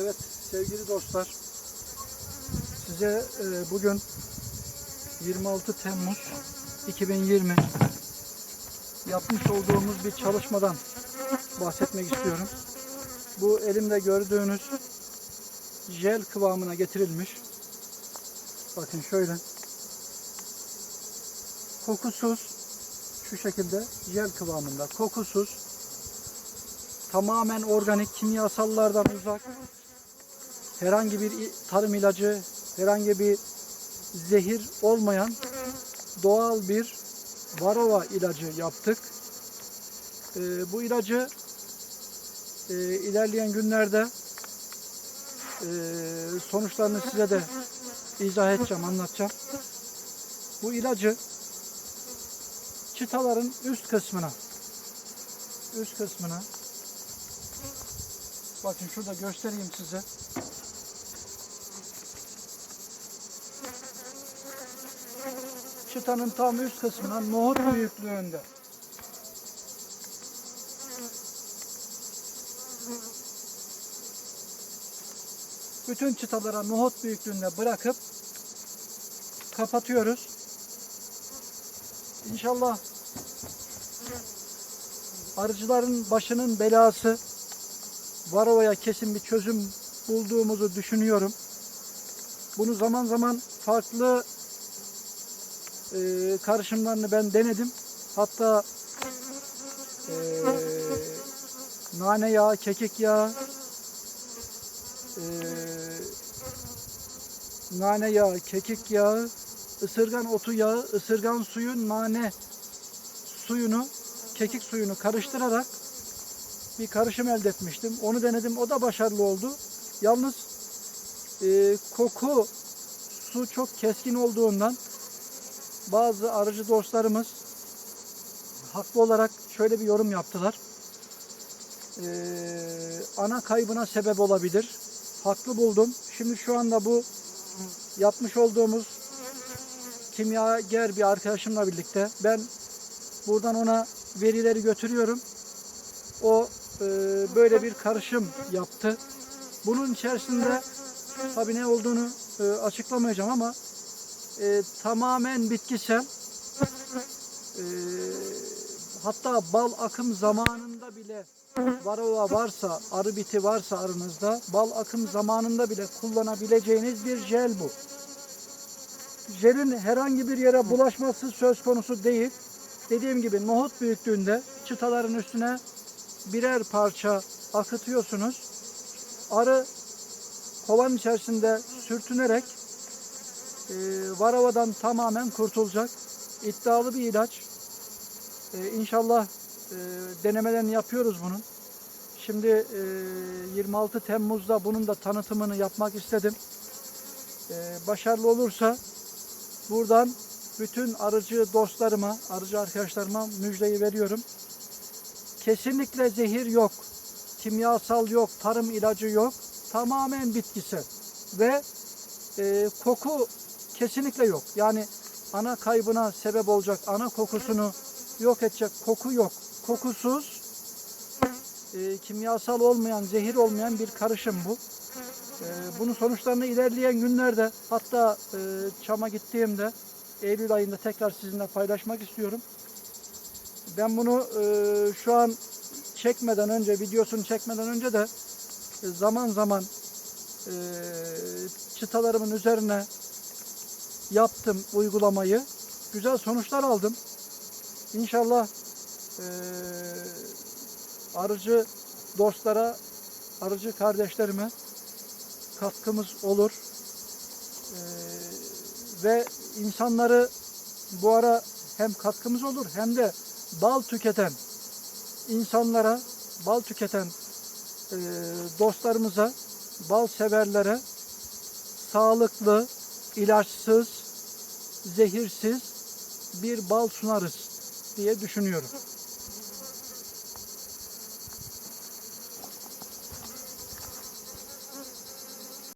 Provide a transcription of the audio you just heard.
Evet sevgili dostlar size e, bugün 26 Temmuz 2020 yapmış olduğumuz bir çalışmadan bahsetmek istiyorum. Bu elimde gördüğünüz jel kıvamına getirilmiş. Bakın şöyle. Kokusuz şu şekilde jel kıvamında. Kokusuz tamamen organik kimyasallardan uzak herhangi bir tarım ilacı, herhangi bir zehir olmayan doğal bir varova ilacı yaptık. Ee, bu ilacı e, ilerleyen günlerde e, sonuçlarını size de izah edeceğim, anlatacağım. Bu ilacı çıtaların üst kısmına üst kısmına bakın şurada göstereyim size. Çıtanın tam üst kısmına nohut büyüklüğünde. Bütün çıtalara nohut büyüklüğünde bırakıp kapatıyoruz. İnşallah arıcıların başının belası varovaya kesin bir çözüm bulduğumuzu düşünüyorum. Bunu zaman zaman farklı e, karışımlarını ben denedim. Hatta e, nane yağı, kekik yağı, e, nane yağı, kekik yağı, ısırgan otu yağı, ısırgan suyu, nane suyunu, kekik suyunu karıştırarak bir karışım elde etmiştim. Onu denedim. O da başarılı oldu. Yalnız e, koku su çok keskin olduğundan bazı arıcı dostlarımız haklı olarak şöyle bir yorum yaptılar. Ee, ana kaybına sebep olabilir. Haklı buldum. Şimdi şu anda bu yapmış olduğumuz kimyager bir arkadaşımla birlikte ben buradan ona verileri götürüyorum. O e, böyle bir karışım yaptı. Bunun içerisinde tabi ne olduğunu e, açıklamayacağım ama e, tamamen bitkisel. E, hatta bal akım zamanında bile varova varsa, arı biti varsa arınızda bal akım zamanında bile kullanabileceğiniz bir jel bu. Jelin herhangi bir yere bulaşması söz konusu değil. Dediğim gibi nohut büyüklüğünde çıtaların üstüne birer parça akıtıyorsunuz. Arı kovanın içerisinde sürtünerek e, varavadan tamamen kurtulacak. İddialı bir ilaç. E, inşallah e, denemelerini yapıyoruz bunun. Şimdi e, 26 Temmuz'da bunun da tanıtımını yapmak istedim. E, başarılı olursa buradan bütün arıcı dostlarıma, arıcı arkadaşlarıma müjdeyi veriyorum. Kesinlikle zehir yok, kimyasal yok, tarım ilacı yok. Tamamen bitkisel ve e, koku kesinlikle yok. Yani ana kaybına sebep olacak, ana kokusunu yok edecek koku yok. Kokusuz, e, kimyasal olmayan, zehir olmayan bir karışım bu. E, bunun sonuçlarını ilerleyen günlerde, hatta e, Çam'a gittiğimde Eylül ayında tekrar sizinle paylaşmak istiyorum. Ben bunu e, şu an çekmeden önce, videosunu çekmeden önce de e, zaman zaman e, çıtalarımın üzerine yaptım uygulamayı. Güzel sonuçlar aldım. İnşallah e, arıcı dostlara, arıcı kardeşlerime katkımız olur. E, ve insanları bu ara hem katkımız olur hem de bal tüketen insanlara, bal tüketen e, dostlarımıza, bal severlere sağlıklı, ilaçsız, zehirsiz bir bal sunarız diye düşünüyorum.